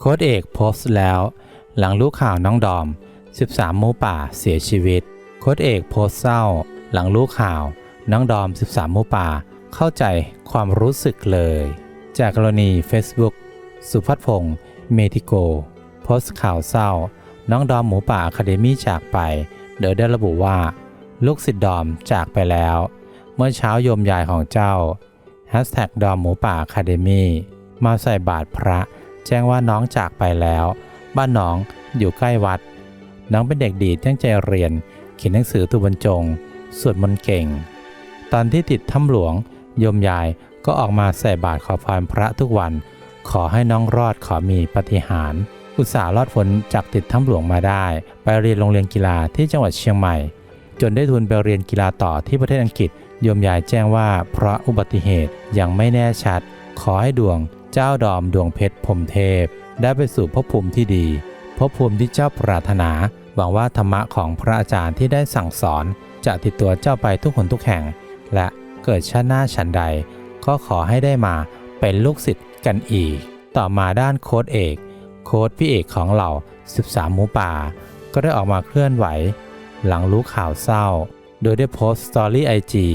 โค้ดเอกโพสต์แล้ว หลังรู้ข่าวน้องดอม 13 หมูป่าเสียชีวิต โค้ดเอกโพสต์เศร้า หลังรู้ข่าวน้องดอม 13 หมูป่าเข้าใจความรู้สึกเลย จากกรณี Facebook สุพัฒพงศ์เมทิโก โพสต์ข่าวเศร้า น้องดอมหมูป่าอะคาเดมี่จากไป โดยได้ระบุว่า ลูกศิษย์ดอมจากไปแล้ว เมื่อเช้าโยมยายของเจ้า Hashtag ดอมหมูป่าอะคาเดมี่มาใส่บาตรพระ แจ้งว่าน้องจากไปแล้ว บ้านน้องอยู่ใกล้วัด น้องเป็นเด็กดีตั้งใจเรียน เขียนหนังสือตัวบรรจง สวดมนต์เก่ง ตอนที่ติดถ้ำหลวง โยมยายก็ออกมาใส่บาตรขอพรพระทุกวัน ขอให้น้องรอดขอมีปาฏิหารย์อุตส่าห์รอดพ้นจากติดถ้ำหลวงมาได้ ไปเรียนโรงเรียนกีฬาที่จังหวัดเชียงใหม่ จนได้ทุนไปเรียนกีฬาต่อที่ประเทศอังกฤษโยมยายแจ้งว่าเพราะอุบัติเหตุยังไม่แน่ชัด ขอให้ดวง เจ้าดอมดวงเพชรพรมเทพ ได้ไปสู่ภพภูมิที่ดีภพภูมิที่เจ้าปรารถนา หวังว่าธรรมะของพระอาจารย์ที่ได้สั่งสอน จะติดตัวเจ้าไปทุกหนทุกแห่ง และเกิดชาติหน้าฉันใด ก็ขอให้ได้มาเป็นลูกศิษย์กันอีก ต่อมาด้านโค้ดเอก โค้ดพี่เอกของเรา13 หมูป่า ก็ได้ออกมาเคลื่อนไหว หลังรู้ข่าวเศร้า โดยได้โพสต์สตอรี่ไอจี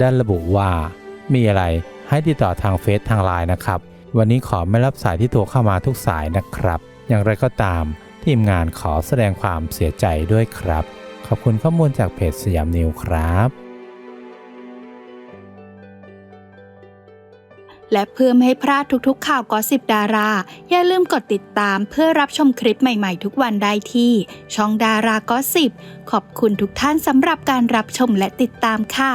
ด้ระบุว่า มีอะไรให้ติดต่อทางเฟซทางไลน์นะครับ วันนี้ขอไม่รับสายที่โทรเข้ามาทุกสายนะครับ อย่างไรก็ตามทีมงานขอแสดงความเสียใจด้วยครับ ขอบคุณข้อมูลจากเพจสยามนิวครับ และเพื่อไม่ให้พลาดทุกๆ ข่าวกอสิบดารา อย่าลืมกดติดตามเพื่อรับชมคลิปใหม่ๆ ทุกวันได้ที่ ช่องดารากอสิบขอบคุณทุกท่านสำหรับการรับชมและติดตามค่ะ